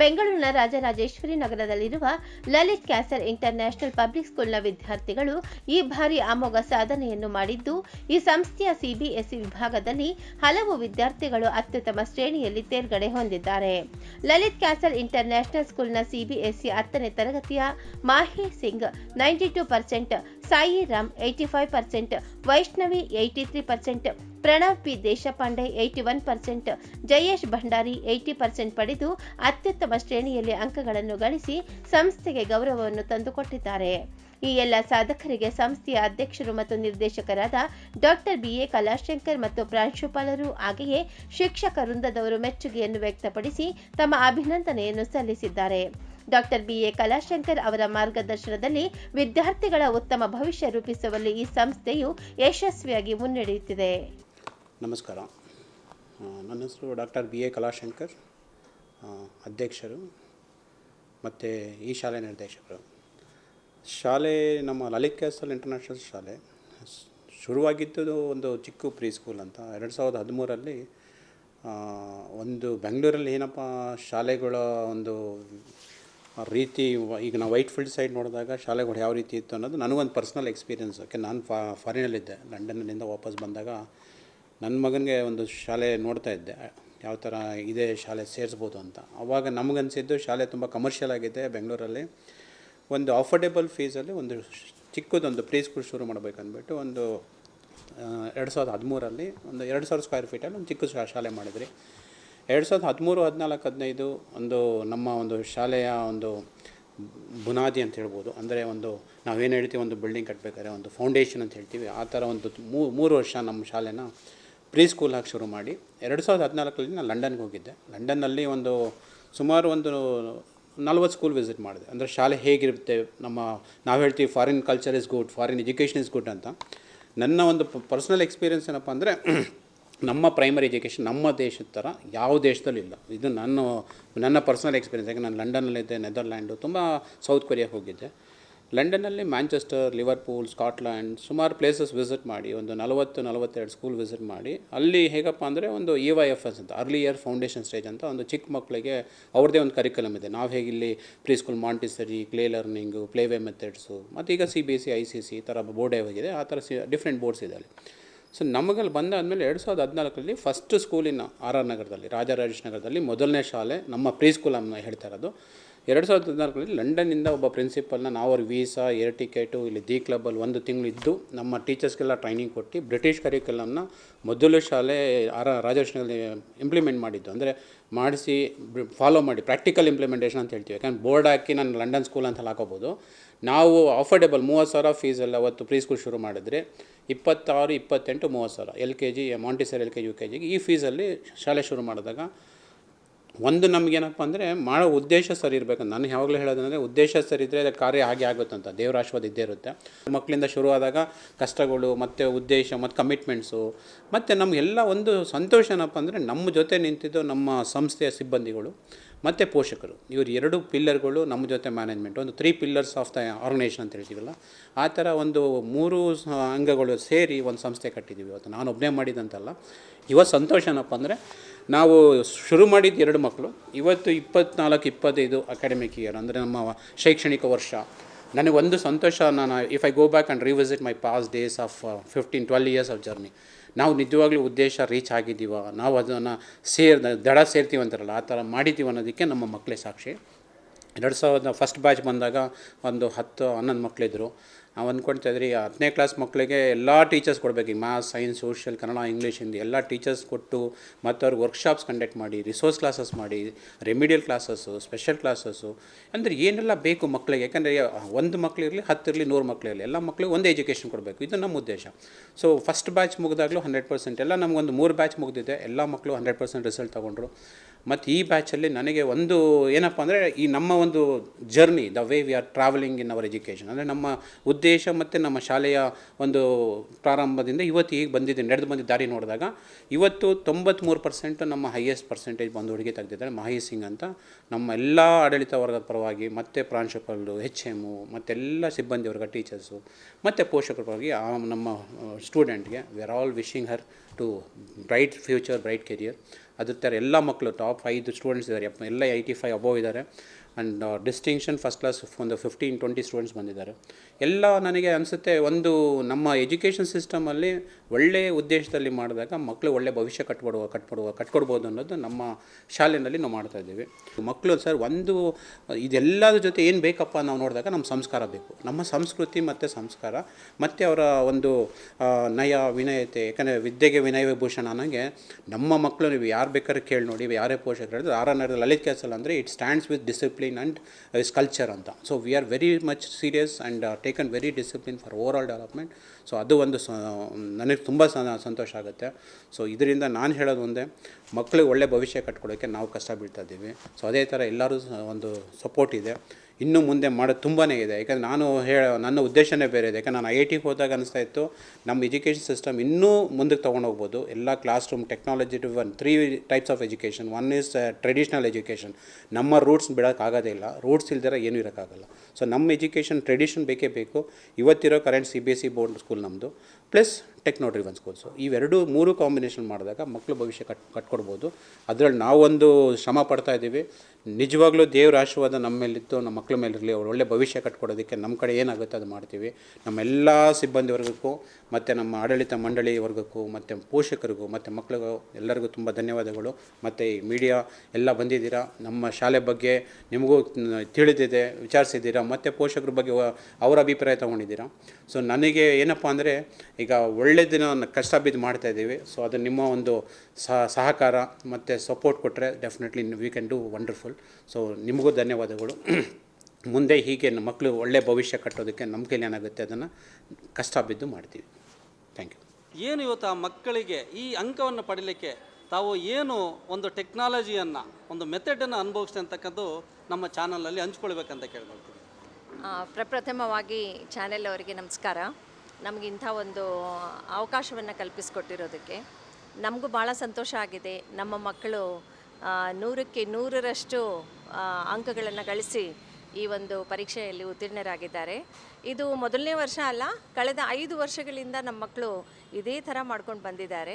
ಬೆಂಗಳೂರಿನ ರಾಜರಾಜೇಶ್ವರಿ ನಗರದಲ್ಲಿರುವ Lalith ಕ್ಯಾಸರ್ international public ಸ್ಕೂಲ್ನ ವಿದ್ಯಾರ್ಥಿಗಳು ಈ ಬಾರಿ ಅಮೋಘ ಸಾಧನೆಯನ್ನು ಮಾಡಿದ್ದು, ಈ ಸಂಸ್ಥೆಯ ಸಿಬಿಎಸ್ಇ ವಿಭಾಗದಲ್ಲಿ ಹಲವು ವಿದ್ಯಾರ್ಥಿಗಳು ಅತ್ಯುತ್ತಮ ಶ್ರೇಣಿಯಲ್ಲಿ ತೇರ್ಗಡೆ ಹೊಂದಿದ್ದಾರೆ. ಲಲಿತ್ ಕ್ಯಾಸಲ್ ಇಂಟರ್ನ್ಯಾಷನಲ್ ಸ್ಕೂಲ್ನ ಸಿಬಿಎಸ್ಇ ಹತ್ತನೇ ತರಗತಿಯ Mahi Singh ninety two percent Sai Ram eighty five percent Vaishnavi eighty three percent Pranav P Deshpande eighty one percent Jayesh Bhandari eighty percent ಪಡೆದು ಅತ್ಯುತ್ತಮ ಶ್ರೇಣಿಯಲ್ಲಿ ಅಂಕಗಳನ್ನು ಗಳಿಸಿ ಸಂಸ್ಥೆಗೆ ಗೌರವವನ್ನು ತಂದುಕೊಟ್ಟಿದ್ದಾರೆ. ಈ ಎಲ್ಲ ಸಾಧಕರಿಗೆ ಸಂಸ್ಥೆಯ ಅಧ್ಯಕ್ಷರು ಮತ್ತು ನಿರ್ದೇಶಕರಾದ ಡಾಕ್ಟರ್ ಬಿಎ ಕಲಾಶಂಕರ್ ಮತ್ತು ಪ್ರಾಂಶುಪಾಲರು ಹಾಗೆಯೇ ಶಿಕ್ಷಕ ವೃಂದದವರು ಮೆಚ್ಚುಗೆಯನ್ನು ವ್ಯಕ್ತಪಡಿಸಿ ತಮ್ಮ ಅಭಿನಂದನೆಯನ್ನು ಸಲ್ಲಿಸಿದ್ದಾರೆ. ಡಾಕ್ಟರ್ ಬಿಎ ಕಲಾಶಂಕರ್ ಅವರ ಮಾರ್ಗದರ್ಶನದಲ್ಲಿ ವಿದ್ಯಾರ್ಥಿಗಳ ಉತ್ತಮ ಭವಿಷ್ಯ ರೂಪಿಸುವಲ್ಲಿ ಈ ಸಂಸ್ಥೆಯು ಯಶಸ್ವಿಯಾಗಿ ಮುನ್ನಡೆಯುತ್ತಿದೆ. ನಮಸ್ಕಾರ. ನನ್ನ ಹೆಸರು ಡಾಕ್ಟರ್ ಬಿ ಎ ಕಲಾಶಂಕರ್ ಅಧ್ಯಕ್ಷರು ಮತ್ತು ಈ ಶಾಲೆ ನಿರ್ದೇಶಕರು. ಶಾಲೆ ನಮ್ಮ ಲಲಿತ್ ಕ್ಯಾಸಲ್ ಇಂಟರ್ನ್ಯಾಷನಲ್ ಶಾಲೆ. ಶುರುವಾಗಿದ್ದು ಒಂದು ಚಿಕ್ಕ ಪ್ರೀ ಸ್ಕೂಲ್ ಅಂತ. ಎರಡು ಸಾವಿರದ ಹದಿಮೂರಲ್ಲಿ ಒಂದು ಬೆಂಗಳೂರಲ್ಲಿ ಏನಪ್ಪ, ಶಾಲೆಗಳ ಒಂದು ರೀತಿ ಈಗ ನಾವು ವೈಟ್ ಫೀಲ್ಡ್ ಸೈಡ್ ನೋಡಿದಾಗ ಶಾಲೆಗಳು ಯಾವ ರೀತಿ ಇತ್ತು ಅನ್ನೋದು ನನಗೊಂದು ಪರ್ಸ್ನಲ್ ಎಕ್ಸ್ಪೀರಿಯನ್ಸ್ ಓಕೆ ನಾನು ಫಾ ಫಾರಿನಲ್ಲಿದ್ದೆ ಲಂಡನ್ನಿಂದ ವಾಪಸ್ ಬಂದಾಗ ನನ್ನ ಮಗನಿಗೆ ಒಂದು ಶಾಲೆ ನೋಡ್ತಾ ಇದ್ದೆ. ಯಾವ ಥರ ಇದೇ ಶಾಲೆ ಸೇರಿಸ್ಬೋದು ಅಂತ. ಆವಾಗ ನಮಗನ್ಸಿದ್ದು ಶಾಲೆ ತುಂಬ ಕಮರ್ಷಿಯಲ್ ಆಗಿದೆ ಬೆಂಗಳೂರಲ್ಲಿ. ಒಂದು ಅಫೋರ್ಡೆಬಲ್ ಫೀಸಲ್ಲಿ ಒಂದು ಚಿಕ್ಕದೊಂದು ಪ್ರೀ ಸ್ಕೂಲ್ ಶುರು ಮಾಡಬೇಕಂದ್ಬಿಟ್ಟು ಒಂದು ಎರಡು ಸಾವಿರದ ಹದಿಮೂರಲ್ಲಿ ಒಂದು ಎರಡು ಸಾವಿರ ಸ್ಕ್ವೇರ್ ಫೀಟಲ್ಲಿ ಒಂದು ಚಿಕ್ಕ ಶಾಲೆ ಮಾಡಿದ್ರಿ. ಎರಡು ಸಾವಿರದ ಹದಿಮೂರು, ಹದಿನಾಲ್ಕು, ಹದಿನೈದು ಒಂದು ನಮ್ಮ ಒಂದು ಶಾಲೆಯ ಒಂದು ಬುನಾದಿ ಅಂತ ಹೇಳ್ಬೋದು. ಅಂದರೆ ಒಂದು ನಾವೇನು ಹೇಳ್ತೀವಿ, ಒಂದು ಬಿಲ್ಡಿಂಗ್ ಕಟ್ಟಬೇಕಾದ್ರೆ ಒಂದು ಫೌಂಡೇಶನ್ ಅಂತ ಹೇಳ್ತೀವಿ. ಆ ಥರ ಒಂದು ಮೂರು ವರ್ಷ ನಮ್ಮ ಶಾಲೆನ ಪ್ರೀ ಸ್ಕೂಲ್ ಹಾಕಿ ಶುರು ಮಾಡಿ ಎರಡು ಸಾವಿರದ ಹದಿನಾಲ್ಕರಲ್ಲಿ ನಾನು ಲಂಡನ್ಗೆ ಹೋಗಿದ್ದೆ. ಲಂಡನ್ನಲ್ಲಿ ಒಂದು ಸುಮಾರು ಒಂದು ನಲ್ವತ್ತು ಸ್ಕೂಲ್ ವಿಸಿಟ್ ಮಾಡಿದೆ. ಅಂದರೆ ಶಾಲೆ ಹೇಗಿರುತ್ತೆ, ನಮ್ಮ ನಾವು ಹೇಳ್ತೀವಿ foreign culture is good foreign education is good ಅಂತ. ನನ್ನ ಒಂದು ಪರ್ಸ್ನಲ್ ಎಕ್ಸ್ಪೀರಿಯನ್ಸ್ ಏನಪ್ಪ ಅಂದರೆ ನಮ್ಮ ಪ್ರೈಮರಿ ಎಜುಕೇಷನ್ ನಮ್ಮ ದೇಶದ ಥರ ಯಾವ ದೇಶದಲ್ಲೂ ಇಲ್ಲ. ಇದು ನನ್ನ ನನ್ನ ಪರ್ಸನಲ್ ಎಕ್ಸ್ಪೀರಿಯನ್ಸ್ ಯಾಕೆ ನಾನು ಲಂಡನ್ನಲ್ಲಿದ್ದೆ ನೆದರ್ಲ್ಯಾಂಡು ತುಂಬ ಸೌತ್ ಕೊರಿಯಾಗೆ ಹೋಗಿದ್ದೆ. ಲಂಡನ್ನಲ್ಲಿ ಮ್ಯಾಂಚೆಸ್ಟರ್ ಲಿವರ್ಪೂಲ್ ಸ್ಕಾಟ್ಲ್ಯಾಂಡ್ ಸುಮಾರು ಪ್ಲೇಸಸ್ ವಿಸಿಟ್ ಮಾಡಿ, ಒಂದು ನಲವತ್ತು, ನಲವತ್ತೆರಡು ಸ್ಕೂಲ್ ವಿಸಿಟ್ ಮಾಡಿ, ಅಲ್ಲಿ ಹೇಗಪ್ಪ ಅಂದರೆ ಒಂದು ಇ ವೈ ಎಫ್ ಎಸ್ ಅಂತ ಅರ್ಲಿ ಇಯರ್ ಫೌಂಡೇಶನ್ ಸ್ಟೇಜ್ ಅಂತ ಒಂದು ಚಿಕ್ಕ ಮಕ್ಕಳಿಗೆ ಅವ್ರದ್ದೇ ಒಂದು ಕರಿಕ್ಯುಲಮ್ ಇದೆ. ನಾವು ಹೇಗೆ ಇಲ್ಲಿ pre school Montessori clay learning playway methods ಮತ್ತು ಈಗ C B S C I C C ಥರ ಬೋರ್ಡೇ ಹೋಗಿದೆ. ಆ ಥರ ಸಿ ಡಿಫ್ರೆಂಟ್ ಬೋರ್ಡ್ಸ್ ಇದೆ ಅಲ್ಲಿ. ಸೊ ನಮಗಲ್ಲಿ ಬಂದಾದಮೇಲೆ ಎರಡು ಸಾವಿರದ ಹದಿನಾಲ್ಕರಲ್ಲಿ ಫಸ್ಟ್ ಸ್ಕೂಲಿನ ಆರ್ ಆರ್ ನಗರದಲ್ಲಿ, ರಾಜರಾಜೇಶ್ ನಗರದಲ್ಲಿ ಮೊದಲನೇ ಶಾಲೆ ನಮ್ಮ ಪ್ರೀ ಸ್ಕೂಲ್ ಅನ್ನ ಹೇಳ್ತಾ ಇರೋದು. ಎರಡು ಸಾವಿರದ ಹದಿನಾಲ್ಕರಲ್ಲಿ ಲಂಡನ್ನಿಂದ ಒಬ್ಬ ಪ್ರಿನ್ಸಿಪಲ್ನ ನಾವು ಅವ್ರ ವೀಸಾ ಏರ್ ಟಿಕೆಟು ಇಲ್ಲಿ ದಿ ಕ್ಲಬಲ್ಲಿ ಒಂದು ತಿಂಗಳು ಇದ್ದು ನಮ್ಮ ಟೀಚರ್ಸ್ಗೆಲ್ಲ ಟ್ರೈನಿಂಗ್ ಕೊಟ್ಟು ಬ್ರಿಟಿಷ್ ಕರಿಕ್ಯುಲಮ್ನ ಮೊದಲು ಶಾಲೆ ಆರ ರಾಜೇಶ್ನಲ್ಲಿ ಇಂಪ್ಲಿಮೆಂಟ್ ಮಾಡಿದ್ದು. ಅಂದರೆ ಮಾಡಿಸಿ ಫಾಲೋ ಮಾಡಿ ಪ್ರಾಕ್ಟಿಕಲ್ ಇಂಪ್ಲಿಮೆಂಟೇಷನ್ ಅಂತ ಹೇಳ್ತೀವಿ. ಯಾಕಂದ್ರೆ ಬೋರ್ಡ್ ಹಾಕಿ ನಾನು ಲಂಡನ್ ಸ್ಕೂಲ್ ಅಂತ ಹಾಕೋಬೋದು. ನಾವು ಅಫೋರ್ಡೆಬಲ್ ಮೂವತ್ತು ಸಾವಿರ ಫೀಸಲ್ಲಿ ಅವತ್ತು ಪ್ರೀ ಸ್ಕೂಲ್ ಶುರು ಮಾಡಿದ್ರೆ ಇಪ್ಪತ್ತಾರು, ಇಪ್ಪತ್ತೆಂಟು, ಮೂವತ್ತು ಸಾವಿರ. L K G montessori L K G U K ಜಿಗೆ ಈ ಫೀಸಲ್ಲಿ ಶಾಲೆ ಶುರು ಮಾಡಿದಾಗ ಒಂದು ನಮಗೇನಪ್ಪ ಅಂದರೆ ಮಾಡೋ ಉದ್ದೇಶ ಸರಿ ಇರಬೇಕು. ನಾನು ಯಾವಾಗಲೂ ಹೇಳೋದಂದರೆ ಉದ್ದೇಶ ಸರಿ ಇದ್ದರೆ ಕಾರ್ಯ ಹಾಗೆ ಆಗುತ್ತಂತ. ದೇವರ ಆಶೀರ್ವಾದ ಇದ್ದೇ ಇರುತ್ತೆ. ಮಕ್ಕಳಿಂದ ಶುರುವಾದಾಗ ಕಷ್ಟಗಳು, ಮತ್ತು ಉದ್ದೇಶ, ಮತ್ತು ಕಮಿಟ್ಮೆಂಟ್ಸು ಮತ್ತು ನಮಗೆಲ್ಲ ಒಂದು ಸಂತೋಷ ಏನಪ್ಪ ಅಂದರೆ ನಮ್ಮ ಜೊತೆ ನಿಂತಿದ್ದು ನಮ್ಮ ಸಂಸ್ಥೆಯ ಸಿಬ್ಬಂದಿಗಳು. ಮತ್ತು ಪೋಷಕರು. ಇವರು ಎರಡು ಪಿಲ್ಲರ್ಗಳು ನಮ್ಮ ಜೊತೆ ಮ್ಯಾನೇಜ್ಮೆಂಟ್ ಒಂದು three pillars of the organisation ಅಂತ ಹೇಳ್ತೀವಲ್ಲ, ಆ ಥರ ಒಂದು ಮೂರು ಅಂಗಗಳು ಸೇರಿ ಒಂದು ಸಂಸ್ಥೆ ಕಟ್ಟಿದ್ದೀವಿ ಇವತ್ತು. ನಾನು ಒಬ್ಬನೇ ಮಾಡಿದಂತಲ್ಲ. ಇವತ್ತು ಸಂತೋಷ ಏನಪ್ಪ ಅಂದರೆ, ನಾವು ಶುರು ಮಾಡಿದ್ದು ಎರಡು ಮಕ್ಕಳು ಇವತ್ತು ಇಪ್ಪತ್ನಾಲ್ಕು, ಇಪ್ಪತ್ತೈದು ಅಕಾಡೆಮಿಕ್ ಇಯರ್ ಅಂದರೆ ನಮ್ಮ ಶೈಕ್ಷಣಿಕ ವರ್ಷ. ನನಗೆ ಒಂದು ಸಂತೋಷ ನಾನು if I go back and revisit my past days of fifteen twelve years of journey ನಾವು ನಿಜವಾಗ್ಲೂ ಉದ್ದೇಶ ರೀಚ್ ಆಗಿದ್ದೀವ, ನಾವು ಅದನ್ನು ಸೇರ್, ದಡ ಸೇರ್ತೀವಂತಾರಲ್ಲ, ಆ ಥರ ಮಾಡಿದ್ದೀವಿ ಅನ್ನೋದಕ್ಕೆ ನಮ್ಮ ಮಕ್ಕಳೇ ಸಾಕ್ಷಿ. ಎರಡು ಸಾವಿರದ ಫಸ್ಟ್ ಬ್ಯಾಚ್ ಬಂದಾಗ ಒಂದು ಹತ್ತು ಹನ್ನೊಂದು ಮಕ್ಕಳಿದ್ರು ನಾವು ಅಂದ್ಕೊಳ್ತಾ ಇದ್ರಿ ಹತ್ತನೇ ಕ್ಲಾಸ್ ಮಕ್ಕಳಿಗೆ ಎಲ್ಲ ಟೀಚರ್ಸ್ ಕೊಡಬೇಕು. ಈ maths science social Kannada English Hindi ಎಲ್ಲ ಟೀಚರ್ಸ್ ಕೊಟ್ಟು ಮತ್ತು ಅವ್ರಿಗೆ ವರ್ಕ್ಶಾಪ್ಸ್ ಕಂಡಕ್ಟ್ ಮಾಡಿ ರಿಸೋರ್ಸ್ ಕ್ಲಾಸಸ್ ಮಾಡಿ ರೆಮಿಡಿಯಲ್ ಕ್ಲಾಸಸ್ಸು ಸ್ಪೆಷಲ್ ಕ್ಲಾಸಸ್ಸು ಅಂದರೆ ಏನೆಲ್ಲ ಬೇಕು ಮಕ್ಕಳಿಗೆ ಯಾಕಂದರೆ ಒಂದು ಮಕ್ಕಳಿರಲಿ ಹತ್ತಿರಲಿ ನೂರು ಮಕ್ಕಳಿರಲಿ ಎಲ್ಲ ಮಕ್ಕಳಿಗೆ ಒಂದೇ ಎಜುಕೇಷನ್ ಕೊಡಬೇಕು. ಇದು ನಮ್ಮ ಉದ್ದೇಶ. ಸೊ ಫಸ್ಟ್ ಬ್ಯಾಚ್ ಮುಗಿದಾಗಲೂ ಹಂಡ್ರೆಡ್ ಪರ್ಸೆಂಟ್ ಎಲ್ಲ ನಮಗೊಂದು ಮೂರು ಬ್ಯಾಚ್ ಮುಗಿದಿದೆ. ಎಲ್ಲ ಮಕ್ಕಳು ಹಂಡ್ರೆಡ್ ಪರ್ಸೆಂಟ್ ರಿಸಲ್ಟ್ ತೊಗೊಂಡ್ರು. ಮತ್ತು ಈ ಬ್ಯಾಚಲ್ಲಿ ನನಗೆ ಒಂದು ಏನಪ್ಪ ಅಂದರೆ ಈ ನಮ್ಮ ಒಂದು journey the way we are travelling in our education ಅಂದರೆ ನಮ್ಮ ಉದ್ದೇಶ ಮತ್ತು ನಮ್ಮ ಶಾಲೆಯ ಒಂದು ಪ್ರಾರಂಭದಿಂದ ಇವತ್ತು ಈಗ ಬಂದಿದೆ, ನಡೆದು ಬಂದಿದ್ದ ದಾರಿ ನೋಡಿದಾಗ ಇವತ್ತು ತೊಂಬತ್ತ್ಮೂರು ಪರ್ಸೆಂಟ್ ನಮ್ಮ ಹೈಯೆಸ್ಟ್ ಪರ್ಸೆಂಟೇಜ್ ಬಂದು ಹುಡುಗಿ ತೆಗೆದಿದ್ದಾರೆ ಮಹೇಶ್ ಸಿಂಗ್ ಅಂತ. ನಮ್ಮ ಎಲ್ಲ ಆಡಳಿತ ವರ್ಗದ ಪರವಾಗಿ ಮತ್ತು ಪ್ರಾಂಶುಪಾಲರು ಹೆಚ್ ಎಮ್ಮು ಮತ್ತೆಲ್ಲ ಸಿಬ್ಬಂದಿ ವರ್ಗ ಟೀಚರ್ಸು ಮತ್ತು ಪೋಷಕರ ಪರವಾಗಿ ಆ ನಮ್ಮ ಸ್ಟೂಡೆಂಟ್ಗೆ we are all wishing her to bright future bright career ಅದ್ರ ಥರ ಎಲ್ಲ ಮಕ್ಕಳು ಟಾಪ್ ಐದು ಸ್ಟೂಡೆಂಟ್ಸ್ ಇದ್ದಾರೆ ಎಲ್ಲ ಏಯ್ಟಿ ಫೈವ್ ಅಬೋವ್ ಇದ್ದಾರೆ ಆ್ಯಂಡ್ ಡಿಸ್ಟಿಂಕ್ಷನ್ ಫಸ್ಟ್ ಕ್ಲಾಸ್ ಒಂದು ಫಿಫ್ಟೀನ್ ಟ್ವೆಂಟಿ ಸ್ಟೂಡೆಂಟ್ಸ್ ಬಂದಿದ್ದಾರೆ. ಎಲ್ಲ ನನಗೆ ಅನಿಸುತ್ತೆ ಒಂದು ನಮ್ಮ ಎಜುಕೇಷನ್ ಸಿಸ್ಟಮಲ್ಲಿ ಒಳ್ಳೆಯ ಉದ್ದೇಶದಲ್ಲಿ ಮಾಡಿದಾಗ ಮಕ್ಕಳು ಒಳ್ಳೆ ಭವಿಷ್ಯ ಕಟ್ಕೊಡುವ ಕಟ್ಕೊಡುವ, ಕಟ್ಕೊಡ್ಬೋದು ಅನ್ನೋದು ನಮ್ಮ ಶಾಲೆಯಲ್ಲಿ ನಾವು ಮಾಡ್ತಾ ಇದ್ದೀವಿ. ಮಕ್ಕಳು ಸರ್ ಒಂದು, ಇದೆಲ್ಲದ್ರ ಜೊತೆ ಏನು ಬೇಕಪ್ಪ ನಾವು ನೋಡಿದಾಗ ನಮ್ಮ ಸಂಸ್ಕಾರ ಬೇಕು. ನಮ್ಮ ಸಂಸ್ಕೃತಿ ಮತ್ತು ಸಂಸ್ಕಾರ, ಮತ್ತು ಅವರ ಒಂದು ನಯ, ವಿನಯತೆ, ಯಾಕಂದರೆ ವಿದ್ಯೆಗೆ ವಿನಯ ವಿಭೂಷಣ ಅನ್ನೋಂಗೆ ನಮ್ಮ ಮಕ್ಕಳು ನೀವು ಯಾರು ಬೇಕಾದ್ರೆ ಕೇಳಿ ನೋಡಿ ಯಾರೇ ಪೋಷಕರು ಹೇಳಿದ್ರು, ಆರ್ ಎನ್ ಲಲಿತ್ ಕ್ಯಾಸಲ್ ಅಂದರೆ it stands with discipline and is culture ಅಂತ. So we are very much serious and taken very discipline for overall development so ಅದು ಒಂದು ನನಗೆ ತುಂಬ ಸಂತೋಷ ಆಗುತ್ತೆ. ಸೊ ಇದರಿಂದ ನಾನು ಹೇಳೋದು ಒಂದೇ ಮಕ್ಕಳಿಗೆ ಒಳ್ಳೆ ಭವಿಷ್ಯ ಕಟ್ಕೊಡೋಕ್ಕೆ ನಾವು ಕಷ್ಟ ಬೀಳ್ತಾ ಇದ್ದೀವಿ. ಸೊ ಅದೇ ಥರ ಎಲ್ಲರೂ ಒಂದು ಸಪೋರ್ಟ್ ಇದೆ. ಇನ್ನೂ ಮುಂದೆ ಮಾಡೋದು ತುಂಬಾ ಇದೆ. ಯಾಕಂದರೆ ನಾನು ಹೇಳ, ನನ್ನ ಉದ್ದೇಶನೇ ಬೇರೆ ಇದೆ. ಯಾಕಂದ್ರೆ ನಾನು ಐ ಐ ಟಿಗೆ ಹೋದಾಗ ಅನಿಸ್ತಾ ಇತ್ತು, ನಮ್ಮ ಎಜುಕೇಷನ್ ಸಿಸ್ಟಮ್ ಇನ್ನೂ ಮುಂದಕ್ಕೆ ತೊಗೊಂಡೋಗ್ಬೋದು ಎಲ್ಲ class room technology one three types of education one is traditional education ನಮ್ಮ ರೂಟ್ಸ್ ಬಿಡೋಕ್ಕಾಗೋದೇ ಇಲ್ಲ. ರೂಟ್ಸ್ ಇಲ್ದಿರ ಏನೂ ಇರೋಕ್ಕಾಗಲ್ಲ. ಸೊ ನಮ್ಮ ಎಜುಕೇಷನ್ ಟ್ರೆಡಿಷನ್ ಬೇಕೇ ಬೇಕು. ಇವತ್ತಿರೋ current C B S C board school ನಮ್ಮದು ಪ್ಲಸ್ ಟೆಕ್ನೋ ಡ್ರಿವನ್ ಸ್ಕೂಲ್ಸು ಇವೆರಡು ಮೂರು ಕಾಂಬಿನೇಷನ್ ಮಾಡಿದಾಗ ಮಕ್ಕಳು ಭವಿಷ್ಯ ಕಟ್, ಕಟ್ಕೊಡ್ಬೋದು. ಅದರಲ್ಲಿ ನಾವೊಂದು ಶ್ರಮ ಪಡ್ತಾ ಇದ್ದೀವಿ. ನಿಜವಾಗ್ಲೂ ದೇವರ ಆಶೀರ್ವಾದ ನಮ್ಮ ಮೇಲಿತ್ತು ನಮ್ಮ ಮಕ್ಕಳ ಮೇಲಿರಲಿ, ಅವ್ರು ಒಳ್ಳೆ ಭವಿಷ್ಯ ಕಟ್ಕೊಡೋದಕ್ಕೆ ನಮ್ಮ ಕಡೆ ಏನಾಗುತ್ತೆ ಅದು ಮಾಡ್ತೀವಿ. ನಮ್ಮೆಲ್ಲ ಸಿಬ್ಬಂದಿ ವರ್ಗಕ್ಕೂ ಮತ್ತು ನಮ್ಮ ಆಡಳಿತ ಮಂಡಳಿ ವರ್ಗಕ್ಕೂ ಮತ್ತು ಪೋಷಕರಿಗೂ, ಮತ್ತು ಮಕ್ಕಳಿಗೂ ಎಲ್ಲರಿಗೂ ತುಂಬ ಧನ್ಯವಾದಗಳು. ಮತ್ತು ಈ ಮೀಡಿಯಾ ಎಲ್ಲ ಬಂದಿದ್ದೀರಾ? ನಮ್ಮ ಶಾಲೆ ಬಗ್ಗೆ ನಿಮಗೂ ತಿಳಿದಿದೆ, ವಿಚಾರಿಸಿದ್ದೀರಾ? ಮತ್ತು ಪೋಷಕರ ಬಗ್ಗೆ ಅವರ ಅಭಿಪ್ರಾಯ ತೊಗೊಂಡಿದ್ದೀರಾ? ಸೊ ನನಗೆ ಏನಪ್ಪ ಅಂದರೆ ಈಗ ಒಳ್ಳೆ ದಿನ ಕಷ್ಟ ಬಿದ್ದು ಮಾಡ್ತಾ ಇದ್ದೀವಿ. ಸೊ ಅದು ನಿಮ್ಮ ಒಂದು ಸಹ ಸಹಕಾರ ಮತ್ತು ಸಪೋರ್ಟ್ ಕೊಟ್ಟರೆ definitely we can do wonderful so ನಿಮಗೂ ಧನ್ಯವಾದಗಳು. ಮುಂದೆ ಹೀಗೆ ನಮ್ಮ ಮಕ್ಕಳು ಒಳ್ಳೆ ಭವಿಷ್ಯ ಕಟ್ಟೋದಕ್ಕೆ ನಮ್ಮ ಕೈಲಿ ಏನಾಗುತ್ತೆ ಅದನ್ನು ಕಷ್ಟ ಬಿದ್ದು ಮಾಡ್ತೀವಿ. ಥ್ಯಾಂಕ್ ಯು ಏನು ಇವತ್ತು ಆ ಮಕ್ಕಳಿಗೆ ಈ ಅಂಕವನ್ನು ಪಡೀಲಿಕ್ಕೆ ತಾವು ಏನು ಒಂದು ಟೆಕ್ನಾಲಜಿಯನ್ನು ಒಂದು ಮೆಥಡನ್ನು ಅನುಭವಿಸ್ತೆ ಅಂತಕ್ಕಂಥದ್ದು ನಮ್ಮ ಚಾನಲಲ್ಲಿ ಹಂಚ್ಕೊಳ್ಬೇಕಂತ ಕೇಳ್ಕೊಳ್ತೀವಿ ಆ, ಪ್ರಪ್ರಥಮವಾಗಿ ಚಾನೆಲ್ ಅವರಿಗೆ ನಮಸ್ಕಾರ. ನಮಗೆ ಇಂಥ ಒಂದು ಅವಕಾಶವನ್ನು ಕಲ್ಪಿಸಿಕೊಟ್ಟಿರೋದಕ್ಕೆ. ನಮಗೂ ಭಾಳ ಸಂತೋಷ ಆಗಿದೆ. ನಮ್ಮ ಮಕ್ಕಳು ನೂರಕ್ಕೆ ನೂರರಷ್ಟು ಅಂಕಗಳನ್ನು ಗಳಿಸಿ ಈ ಒಂದು ಪರೀಕ್ಷೆಯಲ್ಲಿ ಉತ್ತೀರ್ಣರಾಗಿದ್ದಾರೆ. ಇದು ಮೊದಲನೇ ವರ್ಷ ಅಲ್ಲ, ಕಳೆದ ಐದು ವರ್ಷಗಳಿಂದ ನಮ್ಮ ಮಕ್ಕಳು ಇದೇ ಥರ ಮಾಡ್ಕೊಂಡು ಬಂದಿದ್ದಾರೆ.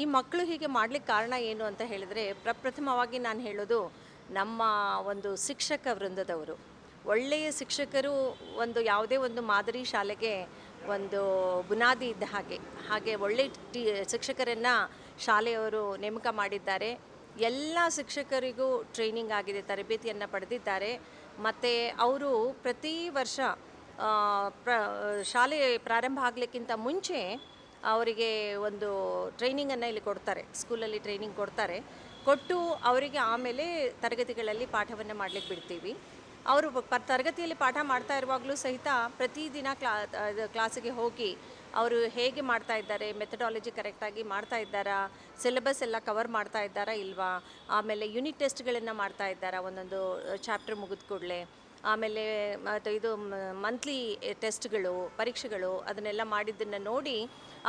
ಈ ಮಕ್ಕಳು ಹೀಗೆ ಮಾಡ್ಲಿಕ್ಕೆ ಕಾರಣ ಏನು ಅಂತ ಹೇಳಿದರೆ, ಪ್ರಪ್ರಥಮವಾಗಿ ನಾನು ಹೇಳೋದು ನಮ್ಮ ಒಂದು ಶಿಕ್ಷಕ ವೃಂದದವರು. ಒಳ್ಳೆಯ ಶಿಕ್ಷಕರು ಒಂದು ಯಾವುದೇ ಒಂದು ಮಾದರಿ ಶಾಲೆಗೆ ಒಂದು ಬುನಾದಿ ಇದ್ದ ಹಾಗೆ ಹಾಗೆ ಒಳ್ಳೆ ಟೀ, ಶಿಕ್ಷಕರನ್ನು ಶಾಲೆಯವರು ನೇಮಕ ಮಾಡಿದ್ದಾರೆ. ಎಲ್ಲ ಶಿಕ್ಷಕರಿಗೂ ಟ್ರೈನಿಂಗ್ ಆಗಿದೆ, ತರಬೇತಿಯನ್ನು ಪಡೆದಿದ್ದಾರೆ. ಮತ್ತು ಅವರು ಪ್ರತಿ ವರ್ಷ ಪ್ರ, ಶಾಲೆ ಪ್ರಾರಂಭ ಆಗಲಿಕ್ಕಿಂತ ಮುಂಚೆ ಅವರಿಗೆ ಒಂದು ಟ್ರೈನಿಂಗನ್ನು ಇಲ್ಲಿ ಕೊಡ್ತಾರೆ ಸ್ಕೂಲಲ್ಲಿ ಟ್ರೈನಿಂಗ್ ಕೊಡ್ತಾರೆ. ಕೊಟ್ಟು ಅವರಿಗೆ ಆಮೇಲೆ ತರಗತಿಗಳಲ್ಲಿ ಪಾಠವನ್ನು ಮಾಡಲಿಕ್ಕೆ ಬಿಡ್ತೀವಿ. ಅವರು ತರಗತಿಯಲ್ಲಿ ಪಾಠ ಮಾಡ್ತಾ ಇರುವಾಗಲೂ ಸಹಿತ ಪ್ರತಿದಿನ ಕ್ಲಾ ಕ್ಲಾಸಿಗೆ ಹೋಗಿ ಅವರು ಹೇಗೆ ಮಾಡ್ತಾ ಇದ್ದಾರೆ ಮೆಥಡಾಲಜಿ ಕರೆಕ್ಟಾಗಿ ಮಾಡ್ತಾ ಇದ್ದಾರಾ ಸಿಲೆಬಸ್ ಎಲ್ಲ ಕವರ್ ಮಾಡ್ತಾ ಇದ್ದಾರಾ ಇಲ್ವಾ, ಆಮೇಲೆ ಯೂನಿಟ್ ಟೆಸ್ಟ್ಗಳನ್ನು ಮಾಡ್ತಾ ಇದ್ದಾರಾ ಒಂದೊಂದು ಚಾಪ್ಟರ್ ಮುಗಿದ ಕೂಡಲೇ, ಆಮೇಲೆ ಮತ್ತು ಇದು ಮಂತ್ಲಿ ಟೆಸ್ಟ್ಗಳು ಪರೀಕ್ಷೆಗಳು ಅದನ್ನೆಲ್ಲ ಮಾಡಿದ್ದನ್ನು ನೋಡಿ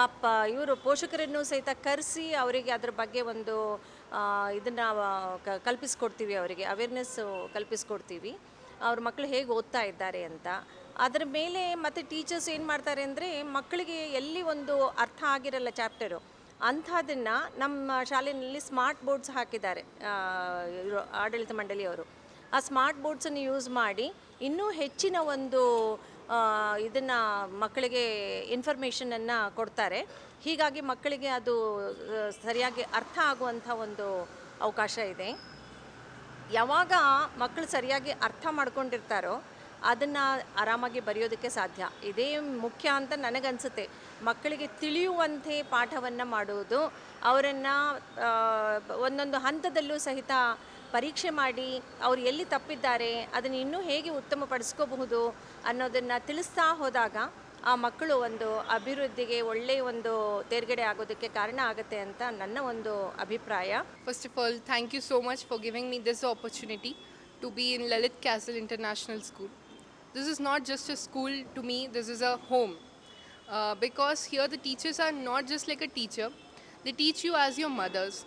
ಅಪ್ಪ ಇವರು ಪೋಷಕರನ್ನು ಸಹಿತ ಕರೆಸಿ ಅವರಿಗೆ ಅದ್ರ ಬಗ್ಗೆ ಒಂದು ಇದನ್ನು ಕಲ್ಪಿಸ್ಕೊಡ್ತೀವಿ ಅವರಿಗೆ ಅವೇರ್ನೆಸ್ಸು ಕಲ್ಪಿಸ್ಕೊಡ್ತೀವಿ. ಅವ್ರ ಮಕ್ಕಳು ಹೇಗೆ ಓದ್ತಾ ಇದ್ದಾರೆ ಅಂತ. ಅದರ ಮೇಲೆ ಮತ್ತು ಟೀಚರ್ಸ್ ಏನು ಮಾಡ್ತಾರೆ ಅಂದರೆ ಮಕ್ಕಳಿಗೆ ಎಲ್ಲಿ ಒಂದು ಅರ್ಥ ಆಗಿರಲ್ಲ ಚಾಪ್ಟರು, ಅಂಥದನ್ನು ನಮ್ಮ ಶಾಲೆಯಲ್ಲಿ ಸ್ಮಾರ್ಟ್ ಬೋರ್ಡ್ಸ್ ಹಾಕಿದ್ದಾರೆ ಆಡಳಿತ ಮಂಡಳಿಯವರು ಆ ಸ್ಮಾರ್ಟ್ ಬೋರ್ಡ್ಸನ್ನು ಯೂಸ್ ಮಾಡಿ ಇನ್ನೂ ಹೆಚ್ಚಿನ ಒಂದು ಇದನ್ನು ಮಕ್ಕಳಿಗೆ ಇನ್ಫಾರ್ಮೇಷನನ್ನು ಕೊಡ್ತಾರೆ. ಹೀಗಾಗಿ ಮಕ್ಕಳಿಗೆ ಅದು ಸರಿಯಾಗಿ ಅರ್ಥ ಆಗುವಂಥ ಒಂದು ಅವಕಾಶ ಇದೆ. ಯಾವಾಗ ಮಕ್ಕಳು ಸರಿಯಾಗಿ ಅರ್ಥ ಮಾಡ್ಕೊಂಡಿರ್ತಾರೋ ಅದನ್ನು ಆರಾಮಾಗಿ ಬರೆಯೋದಕ್ಕೆ ಸಾಧ್ಯ. ಇದೇ ಮುಖ್ಯ ಅಂತ ನನಗನ್ಸುತ್ತೆ. ಮಕ್ಕಳಿಗೆ ತಿಳಿಯುವಂತೆ ಪಾಠವನ್ನು ಮಾಡುವುದು ಅವರನ್ನು ಒಂದೊಂದು ಹಂತದಲ್ಲೂ ಸಹಿತ ಪರೀಕ್ಷೆ ಮಾಡಿ ಅವ್ರು ಎಲ್ಲಿ ತಪ್ಪಿದ್ದಾರೆ, ಅದನ್ನು ಇನ್ನೂ ಹೇಗೆ ಉತ್ತಮಪಡಿಸ್ಕೋಬಹುದು ಅನ್ನೋದನ್ನು ತಿಳಿಸ್ತಾ ಹೋದಾಗ ಆ ಮಕ್ಕಳು ಒಂದು ಅಭಿವೃದ್ಧಿಗೆ ಒಳ್ಳೆಯ ಒಂದು ತೇರ್ಗಡೆ ಆಗೋದಕ್ಕೆ ಕಾರಣ ಆಗುತ್ತೆ ಅಂತ ನನ್ನ ಒಂದು ಅಭಿಪ್ರಾಯ first of all thank you so much for giving me this opportunity to be in Lalit castle international school this is not just a school to me, this is a home. Because because here the teachers are not just like a teacher, they you mothers.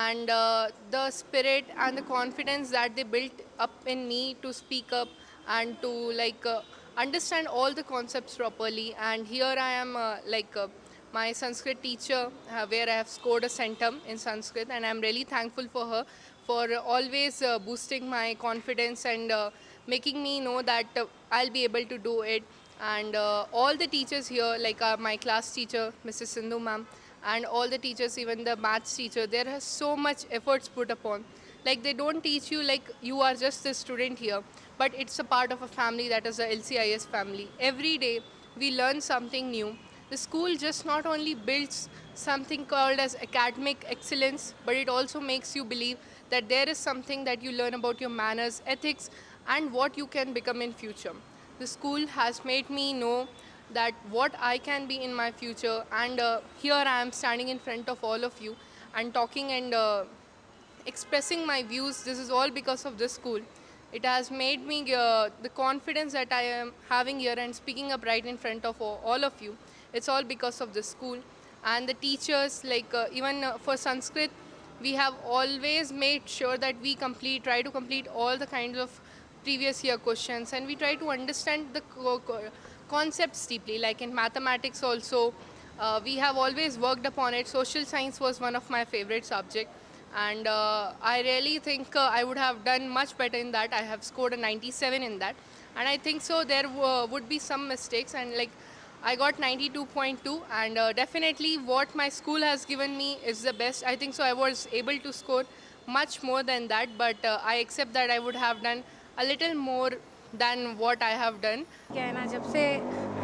And uh, the spirit and the confidence that they built up in me to speak up and to like uh, understand all the concepts properly. And here I am uh, like uh, my Sanskrit teacher, uh, where I have scored a centum in Sanskrit, and I'm really thankful for her for always uh, boosting my confidence and uh, making me know that uh, I'll be able to do it. And uh, all the teachers here, like uh, my class teacher, Mrs. Sindhu ma'am, and all the teachers, even the maths teacher, there has so much efforts put upon. Like they don't teach you like you are just a student here, but it's a part of a family that is the LCIS family. Every day we learn something new. The school just not only builds something called as academic excellence, but it also makes you believe that there is something that you learn about your manners, ethics, and what you can become in future. The school has made me know that what I can be in my future, and uh, here I am standing in front of all of you and talking and uh, expressing my views. This is all because of this school. It has made me uh, the confidence that I am having here and speaking up right in front of all of you. It's all because of the school and the teachers. Like uh, even uh, for Sanskrit, we have always made sure that we complete, try to complete all the kinds of previous year questions, and we try to understand the co- co- concepts deeply. Like in mathematics, also, uh, we have always worked upon it. Social science was one of my favorite subjects and uh, I really think uh, I would have done much better in that. I have scored a 97 in that, and I think so there w- would be some mistakes, and like I got 92.2, and uh, definitely what my school has given me is the best. I think so. I was able to score much more than that, but uh, I accept that I would have done a little more than what I have done. क्या है ना जब से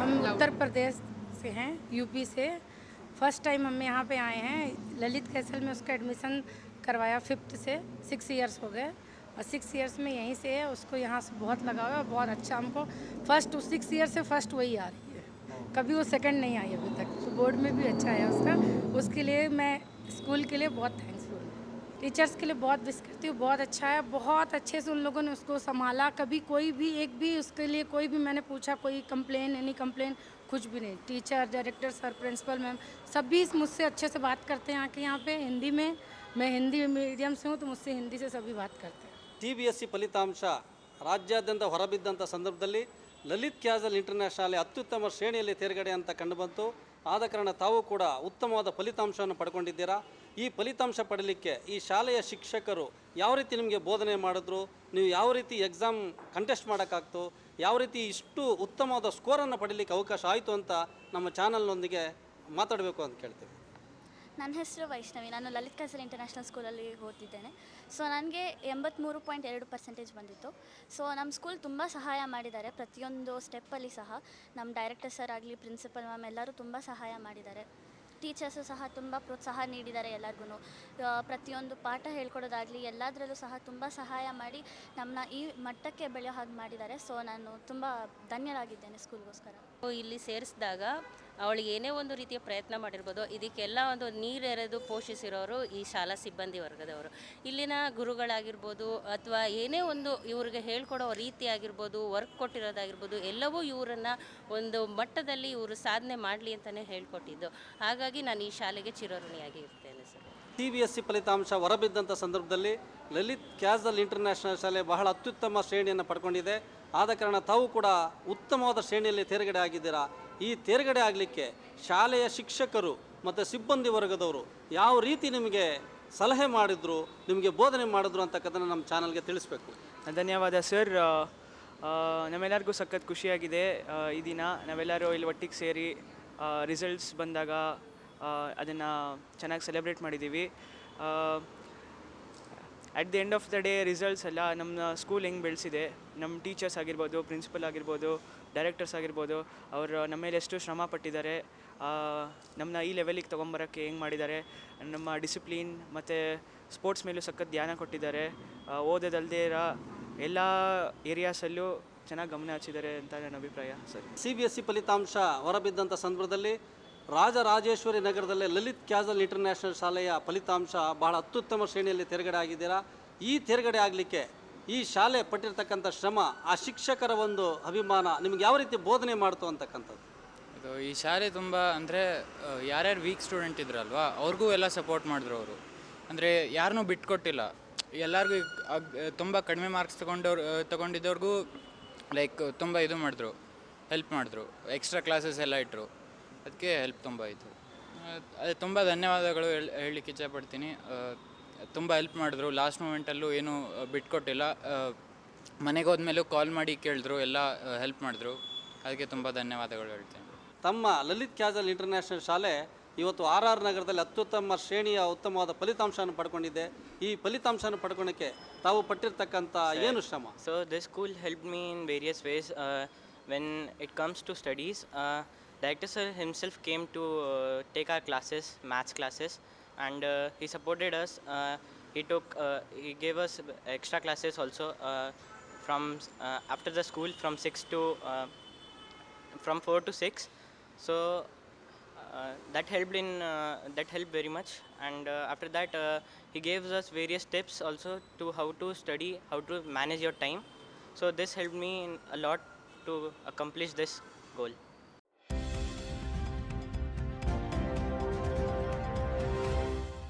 हम उत्तर प्रदेश से हैं UP से first time हम यहाँ पे आए हैं ललित कैसल में उसका एडमिशन करवाया फिफ्थ से सिक्स इयर्स हो गए। और सिक्स इयर्स में यहीं से है उसको यहाँ से बहुत लगा हुआ है बहुत अच्छा हमको फ़र्स्ट सिक्स ईयर से फ़र्स्ट वही आ रही है। कभी वो सेकंड नहीं आई अभी तक। तो बोर्ड में भी अच्छा है उसका। उसके लिए मैं स्कूल के लिए बहुत थैंक्सफुल हूँ। टीचर्स के लिए बहुत विश करती हूँ। बहुत अच्छा है। बहुत अच्छे से उन लोगों ने उसको संभाला। कभी कोई भी, एक भी उसके लिए कोई भी मैंने पूछा, कोई कंप्लेन एनी कंप्लेन कुछ भी नहीं। Teacher director sir principal ma'am सभी मुझसे अच्छे से बात करते हैं आके यहाँ पे हिंदी में। मैं हिंदी मीडियम से हूँ तो मुझसे हिंदी से सभी बात करते हैं ಟಿ ಬಿ ಎಸ್ ಸಿ ಫಲಿತಾಂಶ ರಾಜ್ಯಾದ್ಯಂತ ಹೊರಬಿದ್ದಂಥ ಸಂದರ್ಭದಲ್ಲಿ ಲಲಿತ್ ಕ್ಯಾಸಲ್ ಇಂಟರ್ನ್ಯಾಷನಲ್ ಶಾಲೆ ಅತ್ಯುತ್ತಮ ಶ್ರೇಣಿಯಲ್ಲಿ ತೇರ್ಗಡೆ ಅಂತ ಕಂಡುಬಂತು ಆದ ಕಾರಣ ತಾವು ಕೂಡ ಉತ್ತಮವಾದ ಫಲಿತಾಂಶವನ್ನು ಪಡ್ಕೊಂಡಿದ್ದೀರಾ ಈ ಫಲಿತಾಂಶ ಪಡೀಲಿಕ್ಕೆ ಈ ಶಾಲೆಯ ಶಿಕ್ಷಕರು ಯಾವ ರೀತಿ ನಿಮಗೆ ಬೋಧನೆ ಮಾಡಿದ್ರು ನೀವು ಯಾವ ರೀತಿ ಎಕ್ಸಾಮ್ ಕಂಟೆಸ್ಟ್ ಮಾಡೋಕ್ಕಾಗ್ತು ಯಾವ ರೀತಿ ಇಷ್ಟು ಉತ್ತಮವಾದ ಸ್ಕೋರನ್ನು ಪಡೀಲಿಕ್ಕೆ ಅವಕಾಶ ಆಯಿತು ಅಂತ ನಮ್ಮ ಚಾನಲ್ನೊಂದಿಗೆ ಮಾತಾಡಬೇಕು ಅಂತ ಕೇಳ್ತೀವಿ ನನ್ನ ಹೆಸರು ವೈಷ್ಣವಿ. ನಾನು ಲಲಿತ್ ಕಸಲ್ ಇಂಟರ್ನ್ಯಾಷನಲ್ ಸ್ಕೂಲಲ್ಲಿ ಓದ್ತಿದ್ದೇನೆ. ಸೊ, ನನಗೆ ಎಂಬತ್ತ್ಮೂರು ಪಾಯಿಂಟ್ ಎರಡು ಪರ್ಸೆಂಟೇಜ್ ಬಂದಿತ್ತು. ಸೊ, ನಮ್ಮ ಸ್ಕೂಲ್ ತುಂಬ ಸಹಾಯ ಮಾಡಿದ್ದಾರೆ. ಪ್ರತಿಯೊಂದು ಸ್ಟೆಪ್ಪಲ್ಲಿ ಸಹ ನಮ್ಮ ಡೈರೆಕ್ಟರ್ ಸರ್ ಆಗಲಿ, ಪ್ರಿನ್ಸಿಪಲ್ ಮ್ಯಾಮ್ ಎಲ್ಲರೂ ತುಂಬ ಸಹಾಯ ಮಾಡಿದ್ದಾರೆ. ಟೀಚರ್ಸು ಸಹ ತುಂಬ ಪ್ರೋತ್ಸಾಹ ನೀಡಿದ್ದಾರೆ ಎಲ್ಲರಿಗೂ ಪ್ರತಿಯೊಂದು ಪಾಠ ಹೇಳ್ಕೊಡೋದಾಗಲಿ, ಎಲ್ಲದರಲ್ಲೂ ಸಹ ತುಂಬ ಸಹಾಯ ಮಾಡಿ ನಮ್ಮನ್ನ ಈ ಮಟ್ಟಕ್ಕೆ ಬೆಳೆಯೋ ಹಾಗೆ ಮಾಡಿದ್ದಾರೆ. ಸೊ, ನಾನು ತುಂಬ ಧನ್ಯರಾಗಿದ್ದೇನೆ ಸ್ಕೂಲ್ಗೋಸ್ಕರ. ಇಲ್ಲಿ ಸೇರಿಸಿದಾಗ ಅವಳಿಗೆ ಏನೇ ಒಂದು ರೀತಿಯ ಪ್ರಯತ್ನ ಮಾಡಿರ್ಬೋದು, ಇದಕ್ಕೆಲ್ಲ ಒಂದು ನೀರೆರೆದು ಪೋಷಿಸಿರೋರು ಈ ಶಾಲಾ ಸಿಬ್ಬಂದಿ ವರ್ಗದವರು. ಇಲ್ಲಿನ ಗುರುಗಳಾಗಿರ್ಬೋದು ಅಥವಾ ಏನೇ ಒಂದು ಇವ್ರಿಗೆ ಹೇಳ್ಕೊಡೋ ರೀತಿ ಆಗಿರ್ಬೋದು ವರ್ಕ್ ಕೊಟ್ಟಿರೋದಾಗಿರ್ಬೋದು, ಎಲ್ಲವೂ ಇವರನ್ನು ಒಂದು ಮಟ್ಟದಲ್ಲಿ ಇವರು ಸಾಧನೆ ಮಾಡಲಿ ಅಂತಲೇ ಹೇಳ್ಕೊಟ್ಟಿದ್ದು. ಹಾಗಾಗಿ ನಾನು ಈ ಶಾಲೆಗೆ ಚಿರಋಣಿಯಾಗಿ ಇರ್ತೇನೆ sir. T B S C ಫಲಿತಾಂಶ ಹೊರಬಿದ್ದಂಥ ಸಂದರ್ಭದಲ್ಲಿ ಲಲಿತ್ ಕ್ಯಾಸಲ್ ಇಂಟರ್ನ್ಯಾಷನಲ್ ಶಾಲೆ ಬಹಳ ಅತ್ಯುತ್ತಮ ಶ್ರೇಣಿಯನ್ನು ಪಡ್ಕೊಂಡಿದೆ. ಆದ ಕಾರಣ ತಾವು ಕೂಡ ಉತ್ತಮವಾದ ಶ್ರೇಣಿಯಲ್ಲಿ ತೇರ್ಗಡೆ ಆಗಿದ್ದೀರಾ? ಈ ತೇರ್ಗಡೆ ಆಗಲಿಕ್ಕೆ ಶಾಲೆಯ ಶಿಕ್ಷಕರು ಮತ್ತು ಸಿಬ್ಬಂದಿ ವರ್ಗದವರು ಯಾವ ರೀತಿ ನಿಮಗೆ ಸಲಹೆ ಮಾಡಿದ್ರು, ನಿಮಗೆ ಬೋಧನೆ ಮಾಡಿದ್ರು ಅಂತಕ್ಕಂಥ ನಮ್ಮ ಚಾನಲ್ಗೆ ತಿಳಿಸ್ಬೇಕು. ಧನ್ಯವಾದ ಸರ್. ನಮ್ಮೆಲ್ಲರಿಗೂ ಸಖತ್ ಖುಷಿಯಾಗಿದೆ ಈ ದಿನ. ನಾವೆಲ್ಲರೂ ಇಲ್ಲಿ ಒಟ್ಟಿಗೆ ಸೇರಿ ರಿಸಲ್ಟ್ಸ್ ಬಂದಾಗ ಅದನ್ನು ಚೆನ್ನಾಗಿ ಸೆಲೆಬ್ರೇಟ್ ಮಾಡಿದ್ದೀವಿ. At the end of the day results ಎಲ್ಲ ನಮ್ಮ ಸ್ಕೂಲ್ ಹೆಂಗೆ ಬೆಳೆಸಿದೆ ನಮ್ಮ ಟೀಚರ್ಸ್ ಆಗಿರ್ಬೋದು ಪ್ರಿನ್ಸಿಪಲ್ ಆಗಿರ್ಬೋದು ಡೈರೆಕ್ಟರ್ಸ್ ಆಗಿರ್ಬೋದು, ಅವರು ನಮ್ಮ ಮೇಲೆ ಎಷ್ಟು ಶ್ರಮ ಪಟ್ಟಿದ್ದಾರೆ. ನಮ್ಮನ್ನ ಈ ಲೆವೆಲಿಗೆ ತೊಗೊಂಬರೋಕ್ಕೆ ಹೆಂಗೆ ಮಾಡಿದ್ದಾರೆ, ನಮ್ಮ ಡಿಸಿಪ್ಲಿನ್ ಮತ್ತು ಸ್ಪೋರ್ಟ್ಸ್ ಮೇಲೂ ಸಖತ್ ಧ್ಯಾನ ಕೊಟ್ಟಿದ್ದಾರೆ. ಓದೋದಲ್ಲದೆ ಇರೋ ಎಲ್ಲ ಏರಿಯಾಸಲ್ಲೂ ಚೆನ್ನಾಗಿ ಗಮನ ಹಚ್ಚಿದ್ದಾರೆ ಅಂತ ನನ್ನ ಅಭಿಪ್ರಾಯ, ಸರಿ. ಸಿ ಬಿ ಎಸ್ ಸಿ ಫಲಿತಾಂಶ ಹೊರಬಿದ್ದಂಥ ಸಂದರ್ಭದಲ್ಲಿ ರಾಜರಾಜೇಶ್ವರಿ ನಗರದಲ್ಲೇ ಲಲಿತ್ ಕ್ಯಾಸಲ್ ಇಂಟರ್ನ್ಯಾಷನಲ್ ಶಾಲೆಯ ಫಲಿತಾಂಶ ಬಹಳ ಅತ್ಯುತ್ತಮ ಶ್ರೇಣಿಯಲ್ಲಿ ತೆರೆಗಡೆ ಆಗಿದ್ದೀರಾ? ಈ ತೆರೆಗಡೆ ಆಗಲಿಕ್ಕೆ ಈ ಶಾಲೆ ಪಟ್ಟಿರ್ತಕ್ಕಂಥ ಶ್ರಮ, ಆ ಶಿಕ್ಷಕರ ಒಂದು ಅಭಿಮಾನ ನಿಮ್ಗೆ ಯಾವ ರೀತಿ ಬೋಧನೆ ಮಾಡ್ತು ಅಂತಕ್ಕಂಥದ್ದು? ಇದು ಈ ಶಾಲೆ ತುಂಬ ಅಂದರೆ ಯಾರ್ಯಾರು ವೀಕ್ ಸ್ಟೂಡೆಂಟ್ ಇದ್ರಲ್ವಾ, ಅವ್ರಿಗೂ ಎಲ್ಲ ಸಪೋರ್ಟ್ ಮಾಡಿದ್ರು ಅವರು. ಅಂದರೆ ಯಾರನ್ನೂ ಬಿಟ್ಕೊಟ್ಟಿಲ್ಲ. ಎಲ್ಲರಿಗೂ ತುಂಬ ಕಡಿಮೆ ಮಾರ್ಕ್ಸ್ ತೊಗೊಂಡವ್ರು ತೊಗೊಂಡಿದ್ದವ್ರಿಗೂ, ಲೈಕ್, ತುಂಬ ಇದು ಮಾಡಿದ್ರು, ಹೆಲ್ಪ್ ಮಾಡಿದ್ರು, ಎಕ್ಸ್ಟ್ರಾ ಕ್ಲಾಸಸ್ ಎಲ್ಲ ಇಟ್ಟರು ಅದಕ್ಕೆ ಹೆಲ್ಪ್ ತುಂಬ ಆಯಿತು. ಅದೇ ತುಂಬ ಧನ್ಯವಾದಗಳು ಹೇಳ್ ಹೇಳಲಿಕ್ಕೆ ಇಚ್ಛೆಪಡ್ತೀನಿ. ತುಂಬ ಹೆಲ್ಪ್ ಮಾಡಿದ್ರು. ಲಾಸ್ಟ್ ಮೂಮೆಂಟಲ್ಲೂ ಏನೂ ಬಿಟ್ಕೊಟ್ಟಿಲ್ಲ ಮನೆಗೆ ಹೋದ್ಮೇಲೂ ಕಾಲ್ ಮಾಡಿ ಕೇಳಿದ್ರು. ಎಲ್ಲ ಹೆಲ್ಪ್ ಮಾಡಿದ್ರು. ಅದಕ್ಕೆ ತುಂಬ ಧನ್ಯವಾದಗಳು ಹೇಳ್ತೀನಿ. ತಮ್ಮ ಲಲಿತ್ ಕ್ಯಾಜಲ್ ಇಂಟರ್ನ್ಯಾಷನಲ್ ಶಾಲೆ ಇವತ್ತು ಆರ್ ಆರ್ ನಗರದಲ್ಲಿ ಅತ್ಯುತ್ತಮ ಶ್ರೇಣಿಯ ಉತ್ತಮವಾದ ಫಲಿತಾಂಶವನ್ನು ಪಡ್ಕೊಂಡಿದೆ. ಈ ಫಲಿತಾಂಶವನ್ನು ಪಡ್ಕೊಳಕ್ಕೆ ತಾವು ಪಟ್ಟಿರ್ತಕ್ಕಂಥ ಏನು ಶ್ರಮ? So this school help me in various ways when it comes to studies studies, director sir himself came to uh, take our classes, maths classes, and uh, he supported us. Uh, he took, he gave us extra classes also from after the school from six to from four to six. So uh, that helped in uh, that helped very much and uh, after that he gave us various tips also to how to study how to manage your time so this helped me a lot to accomplish this goal